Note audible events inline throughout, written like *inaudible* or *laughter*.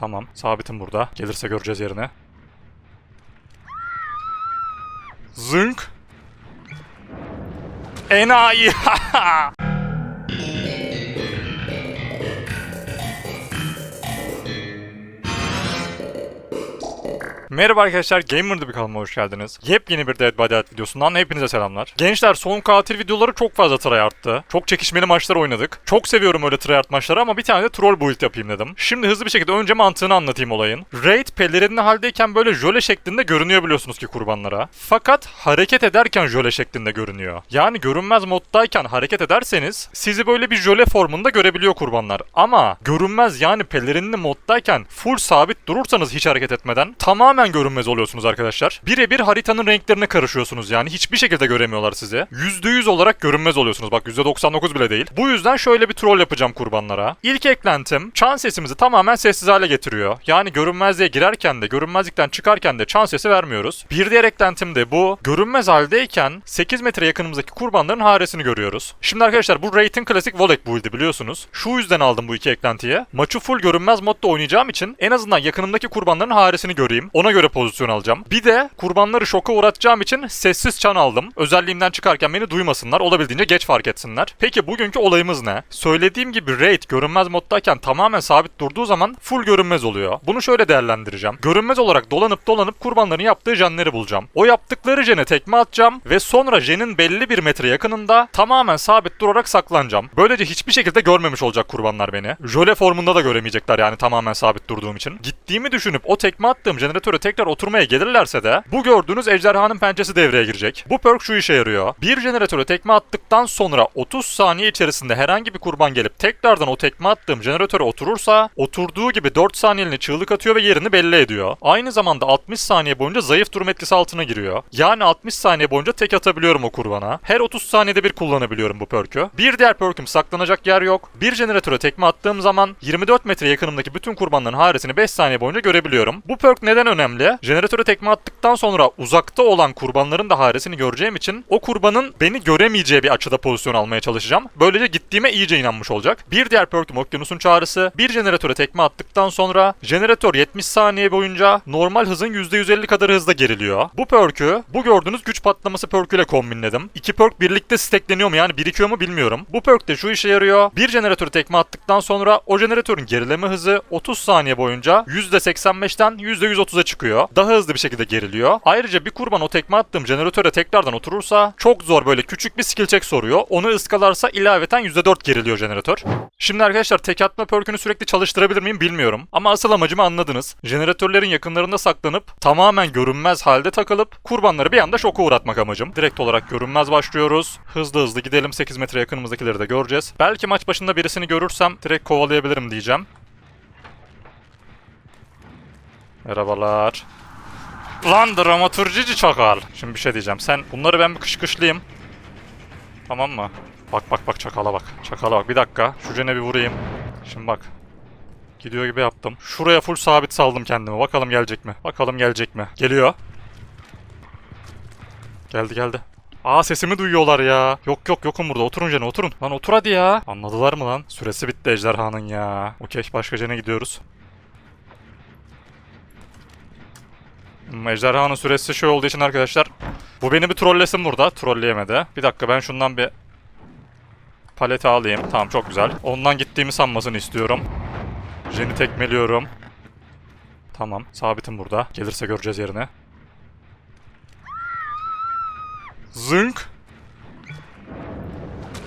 Tamam. Sabitim burada. Gelirse göreceğiz yerini. Zınk. Enayi. *laughs* Merhaba arkadaşlar, Gamer'da bir kanalıma hoş geldiniz. Yepyeni bir Dead by Daylight videosundan hepinize selamlar. Gençler son katil videoları çok fazla tryhard'tı. Çok çekişmeli maçlar oynadık. Çok seviyorum öyle tryhard maçları ama bir tane de troll build yapayım dedim. Şimdi hızlı bir şekilde önce mantığını anlatayım olayın. Raid pelerinli haldeyken böyle jöle şeklinde görünüyor biliyorsunuz ki kurbanlara. Fakat hareket ederken jöle şeklinde görünüyor. Yani görünmez moddayken hareket ederseniz sizi böyle bir jöle formunda görebiliyor kurbanlar. Ama görünmez yani pelerinli moddayken full sabit durursanız hiç hareket etmeden tamamen görünmez oluyorsunuz arkadaşlar. Birebir haritanın renklerine karışıyorsunuz yani hiçbir şekilde göremiyorlar sizi. %100 olarak görünmez oluyorsunuz bak %99 bile değil. Bu yüzden şöyle bir troll yapacağım kurbanlara. İlk eklentim çan sesimizi tamamen sessiz hale getiriyor. Yani görünmezliğe girerken de görünmezlikten çıkarken de çan sesi vermiyoruz. Bir diğer eklentim de bu. Görünmez haldeyken 8 metre yakınımızdaki kurbanların haresini görüyoruz. Şimdi arkadaşlar bu Raid'in klasik Volek build'i biliyorsunuz. Şu yüzden aldım bu iki eklentiyi. Maçı full görünmez modda oynayacağım için en azından yakınımdaki kurbanların haresini göreyim. Ona göre pozisyon alacağım. Bir de kurbanları şoka uğratacağım için sessiz çan aldım. Özelliğimden çıkarken beni duymasınlar. Olabildiğince geç fark etsinler. Peki bugünkü olayımız ne? Söylediğim gibi Raid görünmez moddayken tamamen sabit durduğu zaman full görünmez oluyor. Bunu şöyle değerlendireceğim. Görünmez olarak dolanıp dolanıp kurbanların yaptığı jenleri bulacağım. O yaptıkları jene tekme atacağım ve sonra jenin belli bir metre yakınında tamamen sabit durarak saklanacağım. Böylece hiçbir şekilde görmemiş olacak kurbanlar beni. Jöle formunda da göremeyecekler yani tamamen sabit durduğum için. Gittiğimi düşünüp o tekme attığım jeneratöre tekrar oturmaya gelirlerse de bu gördüğünüz ejderhanın pençesi devreye girecek. Bu perk şu işe yarıyor. Bir jeneratöre tekme attıktan sonra 30 saniye içerisinde herhangi bir kurban gelip tekrardan o tekme attığım jeneratöre oturursa oturduğu gibi 4 saniyeliğine çığlık atıyor ve yerini belli ediyor. Aynı zamanda 60 saniye boyunca zayıf durum etkisi altına giriyor. Yani 60 saniye boyunca tek atabiliyorum o kurbana. Her 30 saniyede bir kullanabiliyorum bu perk'ü. Bir diğer perk'üm saklanacak yer yok. Bir jeneratöre tekme attığım zaman 24 metre yakınımdaki bütün kurbanların haresini 5 saniye boyunca görebiliyorum. Bu perk neden önemli? Jeneratöre tekme attıktan sonra uzakta olan kurbanların da haresini göreceğim için o kurbanın beni göremeyeceği bir açıda pozisyon almaya çalışacağım. Böylece gittiğime iyice inanmış olacak. Bir diğer perk'üm Okyanus'un çağrısı. Bir jeneratöre tekme attıktan sonra jeneratör 70 saniye boyunca normal hızın %150 kadar hızla geriliyor. Bu perk'ü bu gördüğünüz güç patlaması perk'üyle kombinledim. İki perk birlikte stackleniyor mu yani birikiyor mu bilmiyorum. Bu perk de şu işe yarıyor. Bir jeneratöre tekme attıktan sonra o jeneratörün gerileme hızı 30 saniye boyunca %85'ten %130'a çıkıyor. Daha hızlı bir şekilde geriliyor. Ayrıca bir kurban o tekme attığım jeneratöre tekrardan oturursa çok zor böyle küçük bir skill check soruyor. Onu ıskalarsa ilaveten %4 geriliyor jeneratör. Şimdi arkadaşlar tek atma perk'ünü sürekli çalıştırabilir miyim bilmiyorum. Ama asıl amacımı anladınız. Jeneratörlerin yakınlarında saklanıp tamamen görünmez halde takılıp kurbanları bir anda şoka uğratmak amacım. Direkt olarak görünmez başlıyoruz. Hızlı hızlı gidelim 8 metre yakınımızdakileri de göreceğiz. Belki maç başında birisini görürsem direkt kovalayabilirim diyeceğim. Merhabalar. Lan dramaturjici çakal. Şimdi bir şey diyeceğim. Sen bunları ben bir kışkışlayayım. Tamam mı? Bak bak bak çakala bak. Çakala bak. Bir dakika. Şu cene bir vurayım. Şimdi bak. Gidiyor gibi yaptım. Şuraya full sabit saldım kendimi. Bakalım gelecek mi? Bakalım gelecek mi? Geliyor. Geldi geldi. Aa sesimi duyuyorlar ya. Yok yok yokum burada. Oturun Cene oturun. Lan otur hadi ya. Anladılar mı lan? Süresi bitti ejderhanın ya. Okey başka Cene gidiyoruz. Ejderhanın süresi şey olduğu için arkadaşlar. Bu beni bir trollesin burada. Trolleyemedi. Bir dakika ben şundan bir paleti alayım. Tamam çok güzel. Ondan gittiğimi sanmasını istiyorum. Jen'i tekmeliyorum. Tamam sabitim burada. Gelirse göreceğiz yerini. Zınk.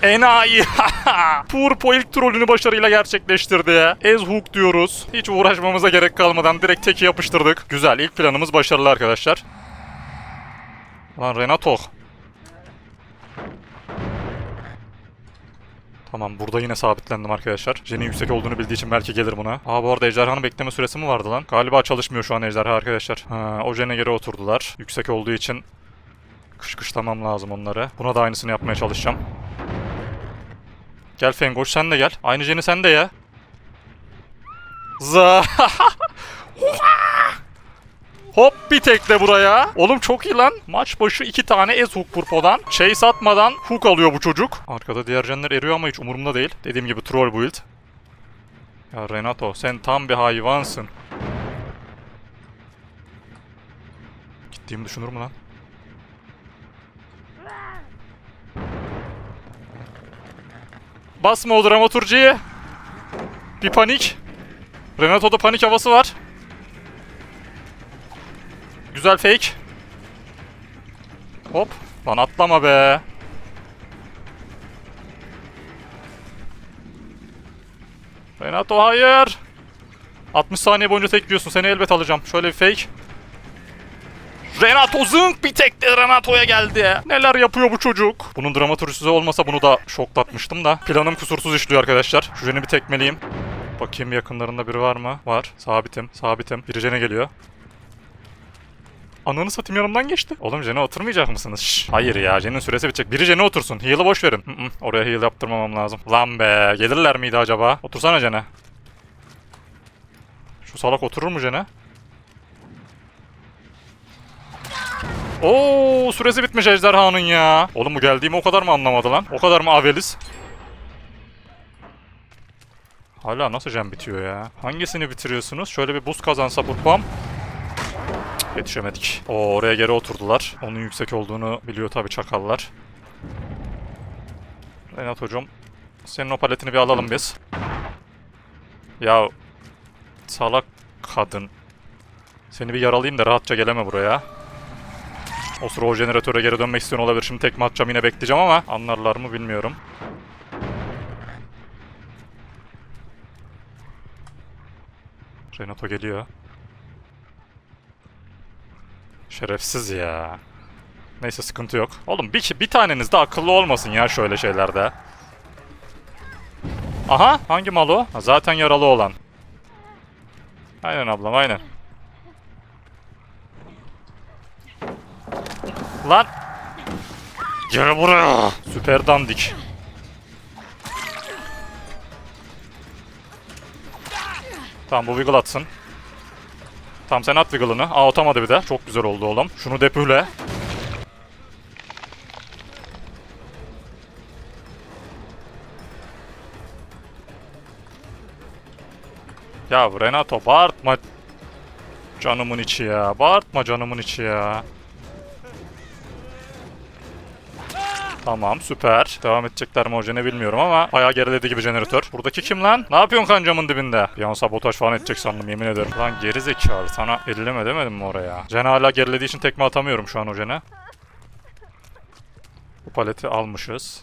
Enayi. *laughs* Purpo ilk trollünü başarıyla gerçekleştirdi. Ez hook diyoruz. Hiç uğraşmamıza gerek kalmadan direkt teki yapıştırdık. Güzel ilk planımız başarılı arkadaşlar. Lan Renato. Tamam burada yine sabitlendim arkadaşlar. Jen'in yüksek olduğunu bildiği için belki gelir buna. Aa bu arada ejderhanın bekleme süresi mi vardı lan? Galiba çalışmıyor şu an ejderha arkadaşlar. Ha, o Jen'e göre oturdular. Yüksek olduğu için kışkışlamam lazım onları. Buna da aynısını yapmaya çalışacağım. Gel Fengoş sen de gel. Aynı Jenny sen de ya. Za. *laughs* Hop bir tekle buraya. Oğlum çok iyi lan. Maç başı iki tane ez hook purpodan. Chase şey atmadan hook alıyor bu çocuk. Arkada diğer jenler eriyor ama hiç umurumda değil. Dediğim gibi troll build. Ya Renato sen tam bir hayvansın. Gittiğimi düşünür mü lan? Basma o dramaturjiyi. Bir panik. Renato'da panik havası var. Güzel fake. Hop. Lan atlama be. Renato hayır. 60 saniye boyunca tekliyorsun. Seni elbet alacağım. Şöyle bir fake. Renato zınk bir tek de Renato'ya geldi. Neler yapıyor bu çocuk? Bunun dramaturjisi olmasa bunu da şoklatmıştım da. Planım kusursuz işliyor arkadaşlar. Şu jeni bir tekmeleyeyim. Bakayım yakınlarında biri var mı? Var. Sabitim. Sabitim. Biri jene geliyor. Ananı satayım yanımdan geçti. Oğlum Jen'e oturmayacak mısınız? Şşş. Hayır ya Jen'in süresi bitecek. Biri Jen'e otursun. Heal'ı boş verin. Hı hı, Oraya heal yaptırmamam lazım. Lan be. Gelirler miydi acaba? Otursana Jen'e. Şu salak oturur mu Jen'e? Oo süresi bitmiş ejderhanın ya. Oğlum bu geldiğimi o kadar mı anlamadı lan? O kadar mı Avelis? Hala nasıl jam bitiyor ya? Hangisini bitiriyorsunuz? Şöyle bir buz kazansa Burpam. Yetişemedik. Oo oraya geri oturdular. Onun yüksek olduğunu biliyor tabii çakallar. Renat hocam. Senin o paletini bir alalım biz. Ya salak kadın. Seni bir yaralayayım da rahatça geleme buraya. O sıra o jeneratöre geri dönmek istiyor olabilir. Şimdi tekme atacağım yine bekleyeceğim ama anlarlar mı bilmiyorum. Renato geliyor. Şerefsiz ya. Neyse sıkıntı yok. Oğlum bir, bir taneniz de akıllı olmasın ya şöyle şeylerde. Aha hangi mal o? Zaten yaralı olan. Aynen ablam aynen. Lan. Gel buraya. Süper dandik. Tamam bu wiggle atsın. Tamam sen at wiggle'ını. Aa atamadı bir de. Çok güzel oldu oğlum. Şunu depüle. Ya Renato bağırtma canımın içi ya. Bağırtma canımın içi ya. Tamam süper. Devam edecekler mi hoca ne bilmiyorum ama bayağı geriledi gibi jeneratör. Buradaki kim lan? Ne yapıyorsun kancamın dibinde? Bir an sabotaj falan edecek sandım yemin ederim. Lan geri zekalı sana elleme demedim mi oraya? Jen hala gerilediği için tekme atamıyorum şu an o Jen'e. Bu paleti almışız.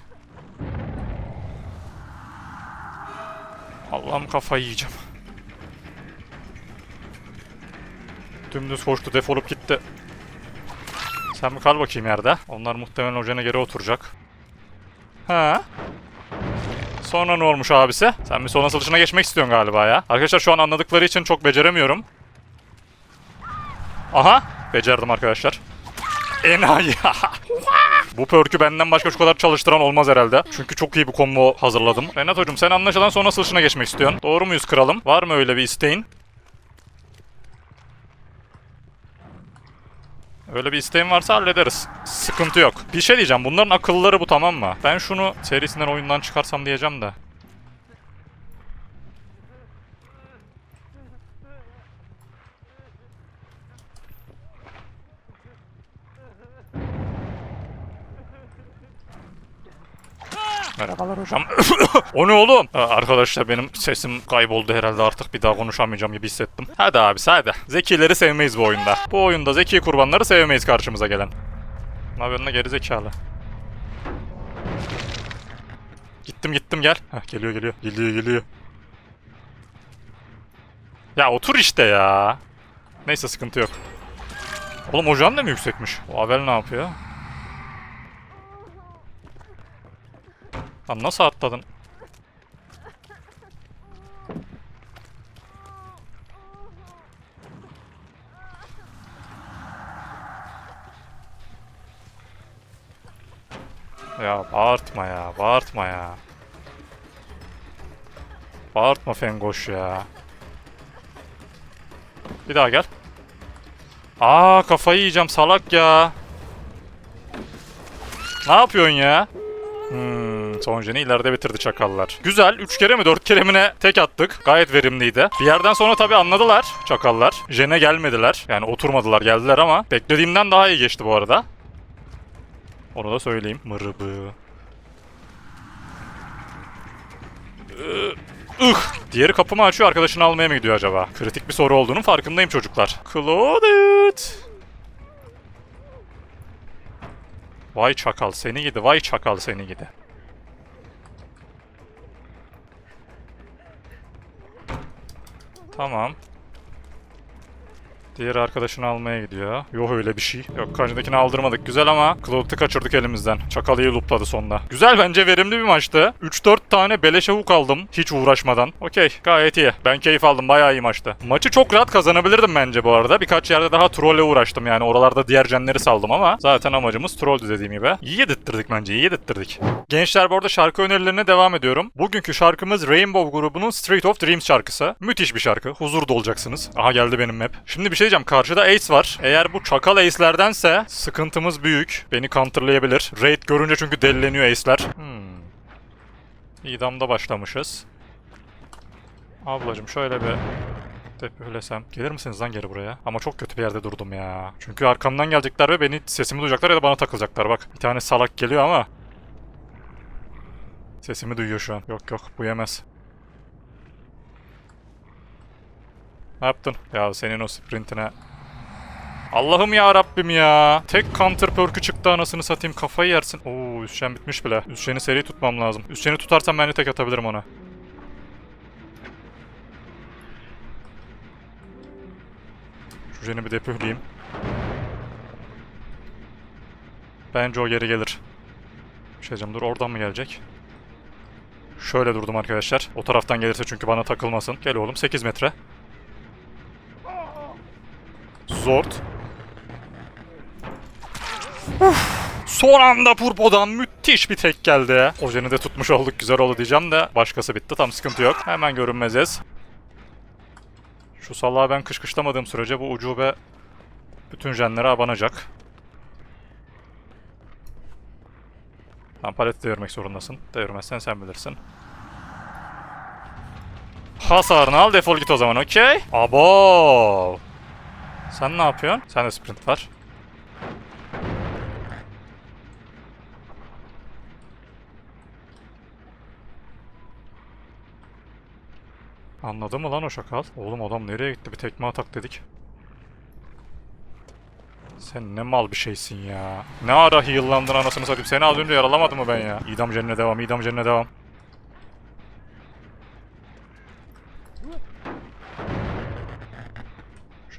Allah'ım kafayı yiyeceğim. Dümdüz koştu defolup gitti. Sen bir kal bakayım yerde. Onlar muhtemelen hocana geri oturacak. Ha? Sonra ne olmuş abisi? Sen bir son asılışına geçmek istiyorsun galiba ya. Arkadaşlar şu an anladıkları için çok beceremiyorum. Aha! Becerdim arkadaşlar. Enayi. *laughs* Bu perk'ü benden başka şu kadar çalıştıran olmaz herhalde. Çünkü çok iyi bir combo hazırladım. Renato'cum sen anlaşılan son asılışına geçmek istiyorsun. Doğru muyuz kralım? Var mı öyle bir isteğin? Öyle bir isteğin varsa hallederiz. Sıkıntı yok. Bir şey diyeceğim. Bunların akılları bu tamam mı? Ben şunu serisinden oyundan çıkarsam diyeceğim de. Merhabalar hocam. *coughs* o ne oğlum? Arkadaşlar benim sesim kayboldu herhalde artık bir daha konuşamayacağım gibi hissettim. Hadi abi hadi. Zekileri sevmeyiz bu oyunda. Bu oyunda zeki kurbanları sevmeyiz karşımıza gelen. Ne yapıyorsun geri zekalı? Gittim gittim gel. Heh, geliyor geliyor. Geliyor geliyor. Ya otur işte ya. Neyse sıkıntı yok. Oğlum ocağın da mı yüksekmiş? O Avel ne yapıyor? Lan nasıl atladın? Ya bağırtma ya, bağırtma ya. Bağırtma Fengoş ya. Bir daha gel. Aa kafayı yiyeceğim salak ya. Ne yapıyorsun ya? Son jeni ileride bitirdi çakallar. Güzel. 3 kere mi 4 kere mi ne tek attık. Gayet verimliydi. Bir yerden sonra tabii anladılar çakallar. Jene gelmediler. Yani oturmadılar geldiler ama beklediğimden daha iyi geçti bu arada. Onu da söyleyeyim. Mırıbı. Ih! Diğeri kapımı açıyor arkadaşını almaya mı gidiyor acaba? Kritik bir soru olduğunun farkındayım çocuklar. Claudette! Vay çakal seni gidi, vay çakal seni gidi. Tamam. Diğer arkadaşını almaya gidiyor. Yok öyle bir şey. Yok karşıdakini aldırmadık. Güzel ama Cloud'u kaçırdık elimizden. Çakalıyı loopladı sonda. Güzel bence verimli bir maçtı. 3-4 tane beleşe hook aldım. Hiç uğraşmadan. Okey gayet iyi. Ben keyif aldım. Bayağı iyi maçtı. Maçı çok rahat kazanabilirdim bence bu arada. Birkaç yerde daha trolle uğraştım yani. Oralarda diğer jenleri saldım ama zaten amacımız trolldü dediğim gibi. İyi yedirttirdik bence. iyi yedirttirdik. Gençler bu arada şarkı önerilerine devam ediyorum. Bugünkü şarkımız Rainbow grubunun Street of Dreams şarkısı. Müthiş bir şarkı. Huzur dolacaksınız. Aha geldi benim map. Şimdi bir şey diyeceğim. Karşıda Ace var. Eğer bu çakal Ace'lerdense sıkıntımız büyük. Beni counterlayabilir. Raid görünce çünkü delileniyor Ace'ler. Hmm. İdamda başlamışız. Ablacım şöyle bir tepülesem. Gelir misiniz lan geri buraya? Ama çok kötü bir yerde durdum ya. Çünkü arkamdan gelecekler ve beni sesimi duyacaklar ya da bana takılacaklar. Bak bir tane salak geliyor ama. Sesimi duyuyor şu an. Yok yok bu yemez. Ne yaptın? Ya senin o sprintine. Allah'ım ya Rabbim ya. Tek counter perk'ü çıktı anasını satayım kafayı yersin. Oo üstşen bitmiş bile. Üstşeni seri tutmam lazım. Üstşeni tutarsam ben de tek atabilirim ona. Şu jeni bir depühleyeyim. Bence o geri gelir. Bir şey dur oradan mı gelecek? Şöyle durdum arkadaşlar. O taraftan gelirse çünkü bana takılmasın. Gel oğlum 8 metre. Zord. Uf, Son anda Purpo'dan müthiş bir tek geldi. Ojeni de tutmuş olduk güzel oldu diyeceğim de başkası bitti tam sıkıntı yok. Hemen görünmeziz. Şu salağı ben kışkışlamadığım sürece bu ucube bütün jenlere abanacak. Tam paleti devirmek zorundasın. Devirmezsen sen bilirsin. Hasarını al defol git o zaman okey. Abo. Sen ne yapıyorsun? Sen de sprint var. Anladı mı lan o şakal? Oğlum adam nereye gitti? Bir tekme atak dedik. Sen ne mal bir şeysin ya. Ne ara heal'landın anasını satayım. Seni az önce yaralamadım mı ben ya? İdam cenine devam, idam cenine devam.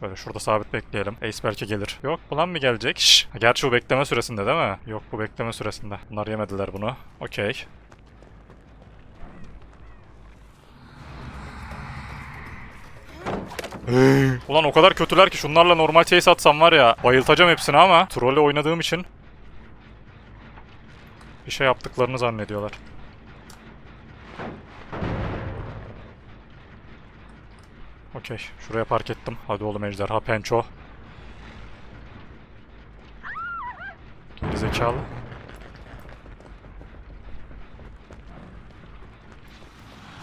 Şöyle şurada sabit bekleyelim. Ace belki gelir. Yok bu lan mı gelecek? Şş. Gerçi bu bekleme süresinde değil mi? Yok bu bekleme süresinde. Bunlar yemediler bunu. Okey. *gasps* Ulan o kadar kötüler ki şunlarla normal chase atsam var ya bayıltacağım hepsini ama trolle oynadığım için bir şey yaptıklarını zannediyorlar. Okey. Şuraya park ettim. Hadi oğlum ejderha penço. Geri zekalı.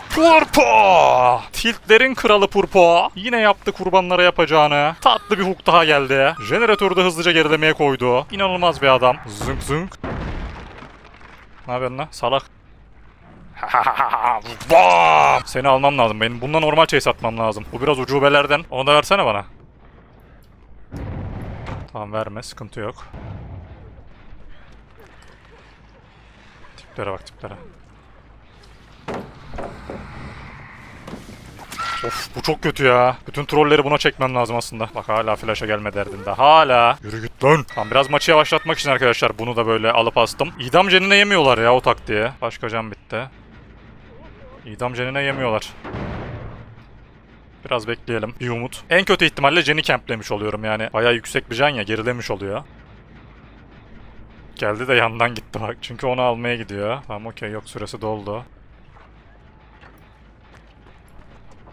Purpo! Tiltlerin kralı Purpo. Yine yaptı kurbanlara yapacağını. Tatlı bir hook daha geldi. Jeneratörü de hızlıca gerilemeye koydu. İnanılmaz bir adam. Zınk zınk. Ne yapıyorsun lan? Salak. *laughs* Seni almam lazım. Benim bundan normal chase atmam lazım. Bu biraz ucubelerden. Onu da versene bana. Tamam verme. Sıkıntı yok. Tiplere bak tiplere. Of bu çok kötü ya. Bütün trolleri buna çekmem lazım aslında. Bak hala flash'a gelme derdinde. Hala. Yürü git lan. Tamam biraz maçı yavaşlatmak için arkadaşlar bunu da böyle alıp astım. İdam cenine yemiyorlar ya o taktiğe. Başka can bitti. İdam cenine yemiyorlar. Biraz bekleyelim. Bir umut. En kötü ihtimalle Jenny camplemiş oluyorum yani. Bayağı yüksek bir can ya gerilemiş oluyor. Geldi de yandan gitti bak. Çünkü onu almaya gidiyor. Tamam okey yok süresi doldu.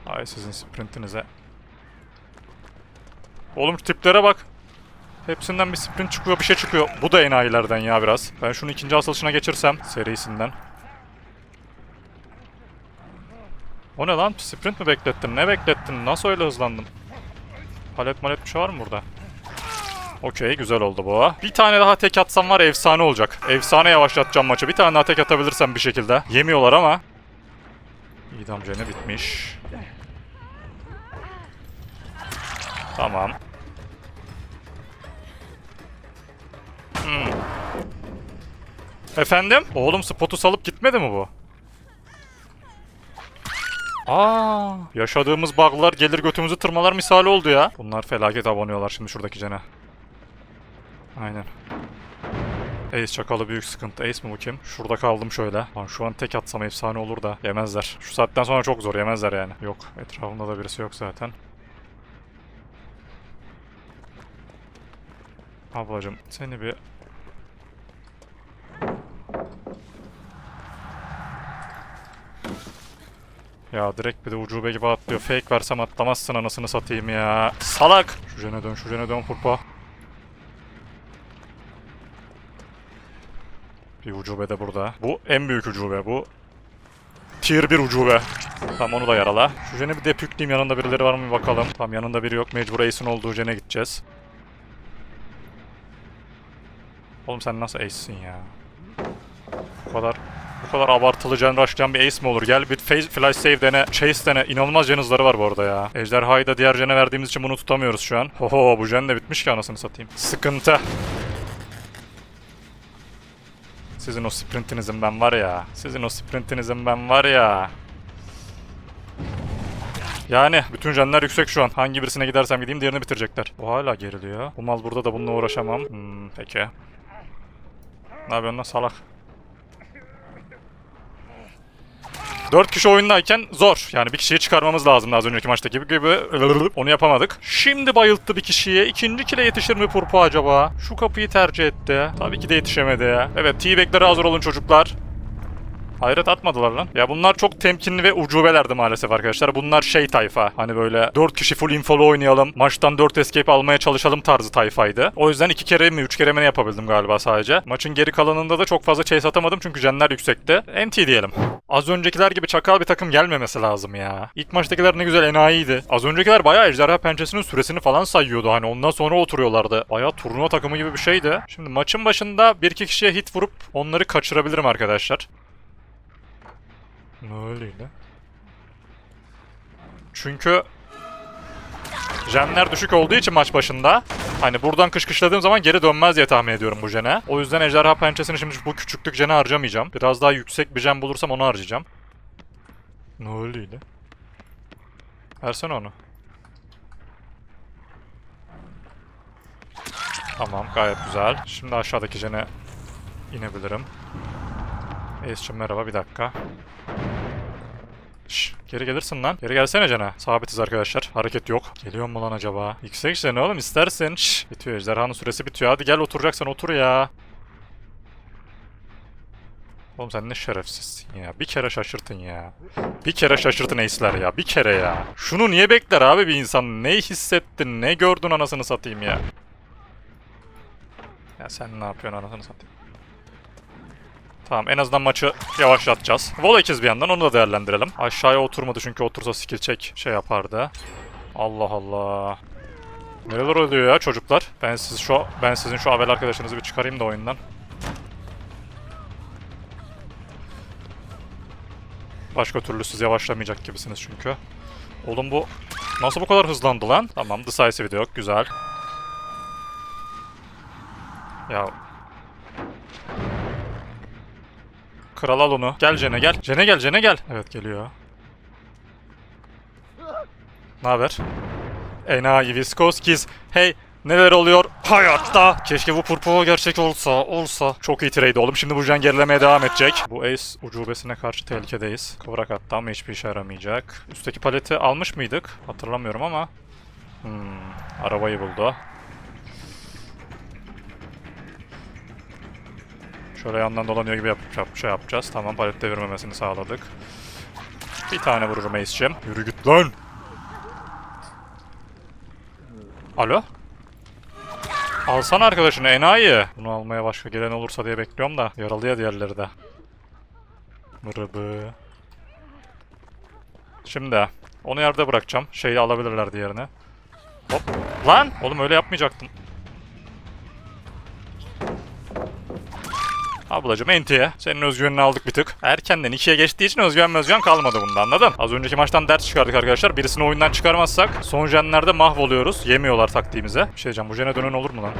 Ay sizin sprintinize. Oğlum tiplere bak. Hepsinden bir sprint çıkıyor, bir şey çıkıyor. Bu da enayilerden ya biraz. Ben şunu ikinci asılışına geçirsem serisinden. O ne lan? Sprint mi beklettin? Ne beklettin? Nasıl öyle hızlandın? Palet malet bir şey var mı burada? Okey güzel oldu bu. Bir tane daha tek atsam var efsane olacak. Efsane yavaşlatacağım maçı. Bir tane daha tek atabilirsem bir şekilde. Yemiyorlar ama. İdam cene bitmiş. Tamam. Hmm. Efendim? Oğlum spotu salıp gitmedi mi bu? Aa, yaşadığımız bug'lar gelir götümüzü tırmalar misali oldu ya. Bunlar felaket abonuyorlar şimdi şuradaki cene. Aynen. Ace çakalı büyük sıkıntı. Ace mi bu kim? Şurada kaldım şöyle. Lan şu an tek atsam efsane olur da yemezler. Şu saatten sonra çok zor yemezler yani. Yok etrafımda da birisi yok zaten. Ablacım seni bir... Ya direkt bir de ucube gibi atlıyor. Fake versem atlamazsın anasını satayım ya. Salak! Şu jene dön, şu jene dön purpa. Bir ucube de burada. Bu en büyük ucube. Bu tier 1 ucube. Tamam onu da yarala. Şu jene bir depükleyeyim yanında birileri var mı bakalım. Tamam yanında biri yok. Mecbur Ace'in olduğu jene gideceğiz. Oğlum sen nasıl ace'sin ya? Bu kadar bu kadar abartılı can rush'layan bir ace mi olur? Gel bir face flash save dene, chase dene. İnanılmaz can hızları var bu arada ya. Ejderhayı da diğer jene verdiğimiz için bunu tutamıyoruz şu an. Hoho bu jen de bitmiş ki anasını satayım. Sıkıntı. Sizin o sprintinizin ben var ya. Sizin o sprintinizin ben var ya. Yani bütün canlar yüksek şu an. Hangi birisine gidersem gideyim diğerini bitirecekler. O hala geriliyor. Bu mal burada da bununla uğraşamam. Hmm, peki. Ne yapıyorsun lan salak? 4 kişi oyundayken zor. Yani bir kişiyi çıkarmamız lazım az önceki maçtaki gibi gibi. Onu yapamadık. Şimdi bayılttı bir kişiye. İkinci kile yetişir mi Purpo acaba? Şu kapıyı tercih etti. Tabii ki de yetişemedi. Evet T-Bag'lere hazır olun çocuklar. Hayret atmadılar lan. Ya bunlar çok temkinli ve ucubelerdi maalesef arkadaşlar. Bunlar şey tayfa. Hani böyle 4 kişi full infolu oynayalım. Maçtan 4 escape almaya çalışalım tarzı tayfaydı. O yüzden 2 kere mi 3 kere mi ne yapabildim galiba sadece. Maçın geri kalanında da çok fazla chase atamadım çünkü jenler yüksekti. NT diyelim. Az öncekiler gibi çakal bir takım gelmemesi lazım ya. İlk maçtakiler ne güzel enayiydi. Az öncekiler bayağı ejderha pençesinin süresini falan sayıyordu. Hani ondan sonra oturuyorlardı. Bayağı turnuva takımı gibi bir şeydi. Şimdi maçın başında bir iki kişiye hit vurup onları kaçırabilirim arkadaşlar. Ne lan? Çünkü Jenler düşük olduğu için maç başında hani buradan kışkışladığım zaman geri dönmez diye tahmin ediyorum bu jene. O yüzden ejderha pençesini şimdi bu küçüklük jene harcamayacağım. Biraz daha yüksek bir jen bulursam onu harcayacağım. Ne lan? Versene onu. Tamam gayet güzel. Şimdi aşağıdaki jene inebilirim. Ace'cim merhaba bir dakika. Şş, geri gelirsin lan. Geri gelsene cana. Sabitiz arkadaşlar. Hareket yok. Geliyor mu lan acaba? Yüksek işte ne oğlum istersin. Şş, bitiyor ejderhanın süresi bitiyor. Hadi gel oturacaksan otur ya. Oğlum sen ne şerefsizsin ya. Bir kere şaşırtın ya. Bir kere şaşırtın ace'ler ya. Bir kere ya. Şunu niye bekler abi bir insan? Ne hissettin? Ne gördün anasını satayım ya. Ya sen ne yapıyorsun anasını satayım? Tamam en azından maçı yavaşlatacağız. Vola ikiz bir yandan onu da değerlendirelim. Aşağıya oturmadı çünkü otursa skill check şey yapardı. Allah Allah. Neler oluyor ya çocuklar? Ben siz şu ben sizin şu avel arkadaşınızı bir çıkarayım da oyundan. Başka türlü siz yavaşlamayacak gibisiniz çünkü. Oğlum bu nasıl bu kadar hızlandı lan? Tamam decisive de yok güzel. Ya Kral al onu. Gel Cene gel. Cene gel Cene gel. Evet geliyor. Ne haber? Enayi Viskoskiz. Hey neler oluyor hayatta? Keşke bu purpura gerçek olsa, olsa. Çok iyi trade oğlum. Şimdi bu jen gerilemeye devam edecek. Bu Ace ucubesine karşı tehlikedeyiz. Kıvrak attı ama hiçbir işe yaramayacak. Üstteki paleti almış mıydık? Hatırlamıyorum ama. Hmm, arabayı buldu. Şöyle yandan dolanıyor gibi yap yap- şey yapacağız. Tamam palet devirmemesini sağladık. Bir tane vururum Ace'cim. Yürü git lan. Alo? Alsana arkadaşını enayi. Bunu almaya başka gelen olursa diye bekliyorum da. Yaralı ya diğerleri de. Mırıbı. Şimdi onu yerde bırakacağım. Şeyi alabilirler diğerini. Hop. Lan! Oğlum öyle yapmayacaktım. Ablacım entiye. Senin özgüvenini aldık bir tık. Erkenden ikiye geçtiği için özgüven özgüven kalmadı bunda anladın? Az önceki maçtan ders çıkardık arkadaşlar. Birisini oyundan çıkarmazsak son jenlerde mahvoluyoruz. Yemiyorlar taktiğimize. Bir şey diyeceğim bu jene dönen olur mu lan?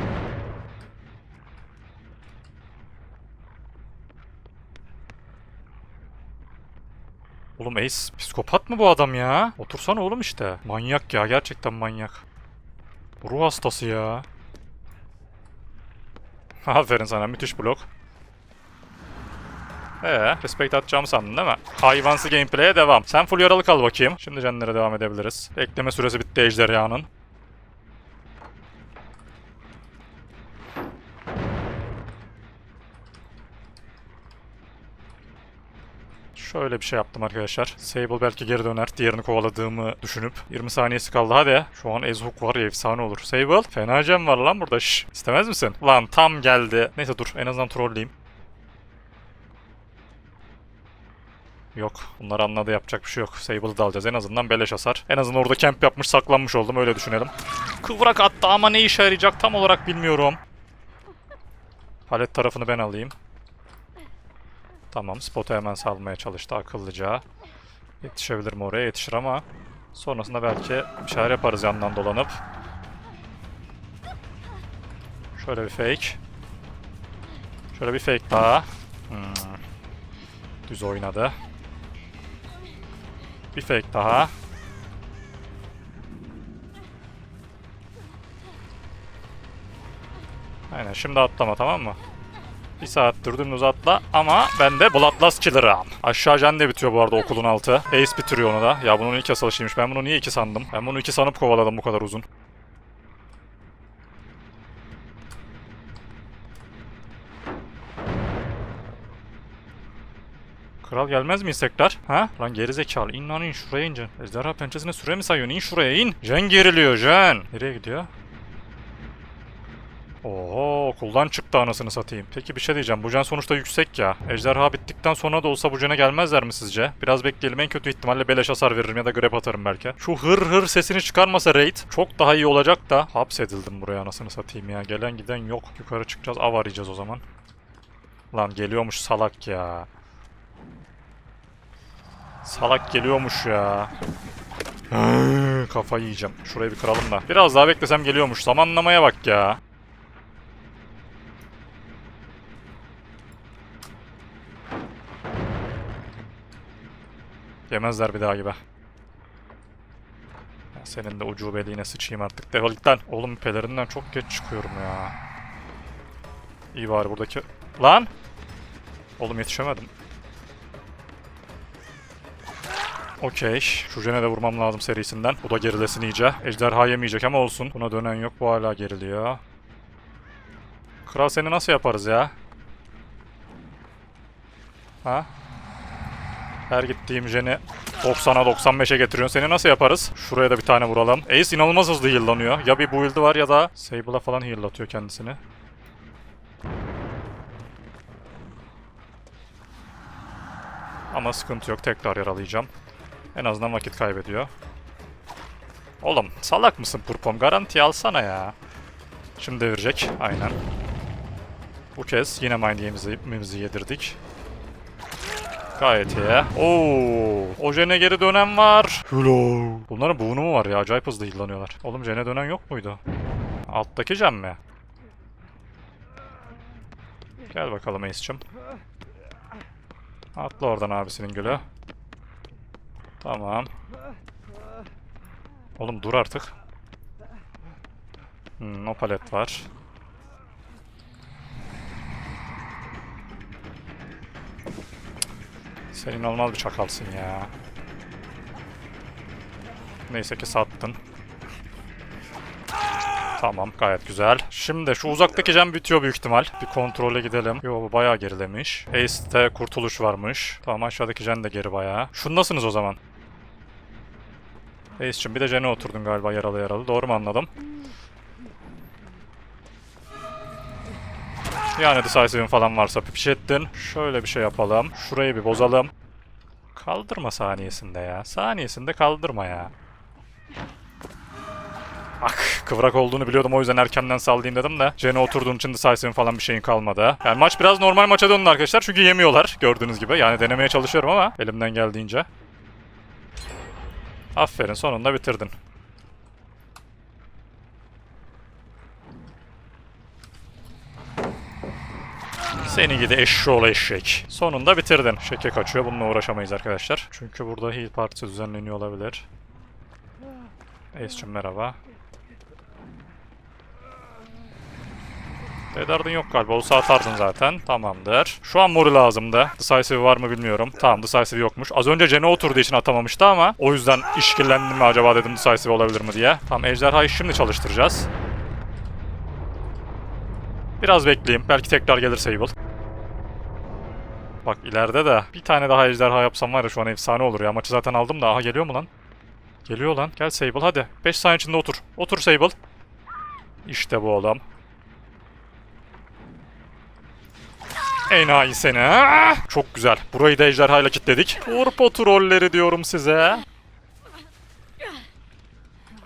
Oğlum Ace psikopat mı bu adam ya? Otursana oğlum işte. Manyak ya gerçekten manyak. Ruh hastası ya. *laughs* Aferin sana müthiş blok. Ee, respect atacağımı sandın değil mi? Hayvansı gameplay'e devam. Sen full yaralı kal bakayım. Şimdi canlara devam edebiliriz. Bekleme süresi bitti ejderhanın. Şöyle bir şey yaptım arkadaşlar. Sable belki geri döner. Diğerini kovaladığımı düşünüp. 20 saniyesi kaldı hadi. Şu an Ezhook var ya efsane olur. Sable fena cem var lan burada. Şş, istemez misin? Lan tam geldi. Neyse dur en azından trolleyeyim. Yok. Bunlar anladı yapacak bir şey yok. Sable'ı da alacağız. En azından beleş hasar. En azından orada camp yapmış saklanmış oldum. Öyle düşünelim. Kıvrak attı ama ne işe yarayacak tam olarak bilmiyorum. Palet tarafını ben alayım. Tamam. Spot'u hemen salmaya çalıştı akıllıca. Yetişebilir mi oraya? Yetişir ama sonrasında belki bir şeyler yaparız yandan dolanıp. Şöyle bir fake. Şöyle bir fake daha. Hmm. Düz oynadı. Bir fake daha. Aynen şimdi atlama tamam mı? Bir saattir dümdüz atla ama ben de Bloodlust Killer'ım. Aşağı jen bitiyor bu arada okulun altı. Ace bitiriyor onu da. Ya bunun ilk asılışıymış. Ben bunu niye iki sandım? Ben bunu iki sanıp kovaladım bu kadar uzun. Kral gelmez miyiz tekrar? Ha? Lan gerizekalı in lan in şuraya in Jen. Ejderha pençesine süre mi sayıyorsun? İn şuraya in. Jen geriliyor Jen. Nereye gidiyor? Oho okuldan çıktı anasını satayım. Peki bir şey diyeceğim. Bu Jen sonuçta yüksek ya. Ejderha bittikten sonra da olsa bu Jen'e gelmezler mi sizce? Biraz bekleyelim. En kötü ihtimalle beleş hasar veririm ya da grep atarım belki. Şu hır hır sesini çıkarmasa raid çok daha iyi olacak da. Hapsedildim buraya anasını satayım ya. Gelen giden yok. Yukarı çıkacağız. Av arayacağız o zaman. Lan geliyormuş salak ya. Salak geliyormuş ya. Kafayı yiyeceğim. Şurayı bir kıralım da. Biraz daha beklesem geliyormuş. Zamanlamaya bak ya. Yemezler bir daha gibi. Senin de ucubeliğine sıçayım artık. Defol git lan. Oğlum pelerinden çok geç çıkıyorum ya. İyi bari buradaki... Lan! Oğlum yetişemedim. Okey. Şu jene de vurmam lazım serisinden. Bu da gerilesin iyice. Ejderha yemeyecek ama olsun. Buna dönen yok. Bu hala geriliyor. Kral seni nasıl yaparız ya? Ha? Her gittiğim jeni 90'a 95'e getiriyorsun. Seni nasıl yaparız? Şuraya da bir tane vuralım. Ace inanılmaz hızlı heal'lanıyor. Ya bir build'i var ya da Sable'a falan heal'latıyor kendisini. Ama sıkıntı yok. Tekrar yaralayacağım. En azından vakit kaybediyor. Oğlum salak mısın Purpom? Garanti alsana ya. Şimdi devirecek. Aynen. Bu kez yine mind yemimizi yedirdik. Gayet iyi. Oo, o jene geri dönen var. Hello. Bunların buğunu mu var ya? Acayip hızlı yıllanıyorlar. Oğlum jene dönen yok muydu? Alttaki jen mi? Gel bakalım Ace'cim. Atla oradan abisinin gülü. Tamam. Oğlum dur artık. Hmm, o palet var. Sen inanılmaz bir çakalsın ya. Neyse ki sattın. Tamam gayet güzel. Şimdi şu uzaktaki jam bitiyor büyük ihtimal. Bir kontrole gidelim. Yo bu bayağı gerilemiş. Ace'te kurtuluş varmış. Tamam aşağıdaki jen de geri bayağı. Şundasınız o zaman. Ace'cim bir de jene oturdun galiba yaralı yaralı. Doğru mu anladım? Yani decisive'in falan varsa pipişettin. Şöyle bir şey yapalım. Şurayı bir bozalım. Kaldırma saniyesinde ya. Saniyesinde kaldırma ya. Ah kıvrak olduğunu biliyordum o yüzden erkenden sallayayım dedim de. Jen'e oturduğun için decisive falan bir şeyin kalmadı. Yani maç biraz normal maça döndü arkadaşlar çünkü yemiyorlar gördüğünüz gibi. Yani denemeye çalışıyorum ama elimden geldiğince. Aferin sonunda bitirdin. Seni gidi eşşoğlu eşek. Sonunda bitirdin. Şeke kaçıyor. Bununla uğraşamayız arkadaşlar. Çünkü burada heal partisi düzenleniyor olabilir. Ace'cim merhaba. Dedardın yok galiba. Olsa atardın zaten. Tamamdır. Şu an moru lazımdı. Decisive var mı bilmiyorum. Tamam Decisive yokmuş. Az önce Jen'e oturduğu için atamamıştı ama o yüzden işkillendim mi acaba dedim Decisive olabilir mi diye. Tamam Ejderha'yı şimdi çalıştıracağız. Biraz bekleyeyim. Belki tekrar gelir Sable. Bak ileride de bir tane daha ejderha yapsam var ya şu an efsane olur ya. Maçı zaten aldım da. Aha geliyor mu lan? Geliyor lan. Gel Sable hadi. 5 saniye içinde otur. Otur Sable. İşte bu adam. Enayi seni. Çok güzel. Burayı da ejderhayla kilitledik. Turpo trolleri diyorum size.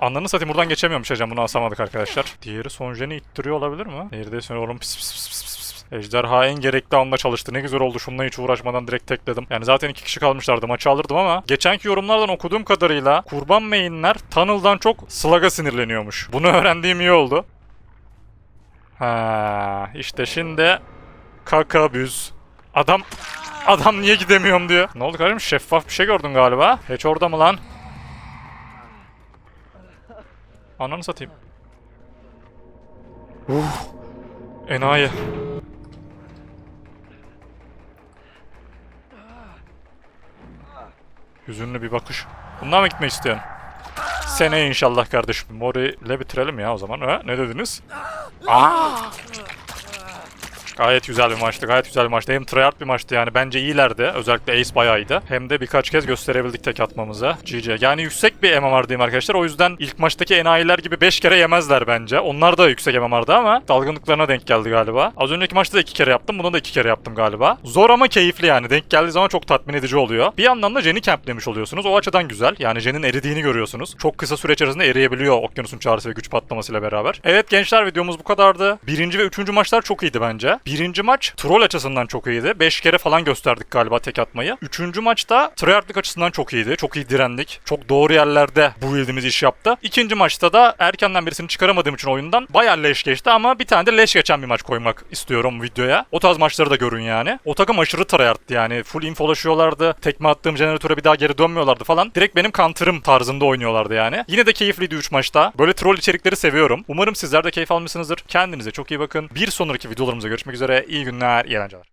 Ananı satayım buradan geçemiyormuş hocam bunu asamadık arkadaşlar. Diğeri son jeni ittiriyor olabilir mi? Neredeyse oğlum pis pis pis pis. Ejderha en gerekli anda çalıştı. Ne güzel oldu. Şununla hiç uğraşmadan direkt tekledim. Yani zaten iki kişi kalmışlardı. Maçı alırdım ama geçenki yorumlardan okuduğum kadarıyla kurban mainler Tunnel'dan çok Slug'a sinirleniyormuş. Bunu öğrendiğim iyi oldu. Ha, işte şimdi kaka büz. Adam adam niye gidemiyorum diyor. Ne oldu kardeşim? Şeffaf bir şey gördün galiba. Hiç orada mı lan? Ananı satayım. Uf. Enayi. Hüzünlü bir bakış. Bundan mı gitmek istiyorsun? Seneye inşallah kardeşim. Mori ile bitirelim ya o zaman. Ha, ne dediniz? Aa! Gayet güzel bir maçtı. Gayet güzel bir maçtı. Hem tryhard bir maçtı yani. Bence iyilerdi. Özellikle Ace bayağı iyiydi. Hem de birkaç kez gösterebildik tek atmamızı. GG. Yani yüksek bir MMR diyeyim arkadaşlar. O yüzden ilk maçtaki enayiler gibi 5 kere yemezler bence. Onlar da yüksek MMR'dı ama dalgınlıklarına denk geldi galiba. Az önceki maçta da 2 kere yaptım. Bunu da 2 kere yaptım galiba. Zor ama keyifli yani. Denk geldiği zaman çok tatmin edici oluyor. Bir yandan da Jen'i camplemiş oluyorsunuz. O açıdan güzel. Yani Jen'in eridiğini görüyorsunuz. Çok kısa süre içerisinde eriyebiliyor okyanusun çağrısı ve güç patlamasıyla beraber. Evet gençler videomuz bu kadardı. Birinci ve üçüncü maçlar çok iyiydi bence. Birinci maç troll açısından çok iyiydi. 5 kere falan gösterdik galiba tek atmayı. Üçüncü maçta tryhardlık açısından çok iyiydi. Çok iyi direndik. Çok doğru yerlerde bu build'imiz iş yaptı. İkinci maçta da erkenden birisini çıkaramadığım için oyundan bayağı leş geçti ama bir tane de leş geçen bir maç koymak istiyorum videoya. O tarz maçları da görün yani. O takım aşırı tryhard'tı yani. Full infolaşıyorlardı. Tekme attığım jeneratöre bir daha geri dönmüyorlardı falan. Direkt benim counter'ım tarzında oynuyorlardı yani. Yine de keyifliydi 3 maçta. Böyle troll içerikleri seviyorum. Umarım sizler de keyif almışsınızdır. Kendinize çok iyi bakın. Bir sonraki videolarımızda görüşmek üzere. İyi günler, iyi eğlenceler.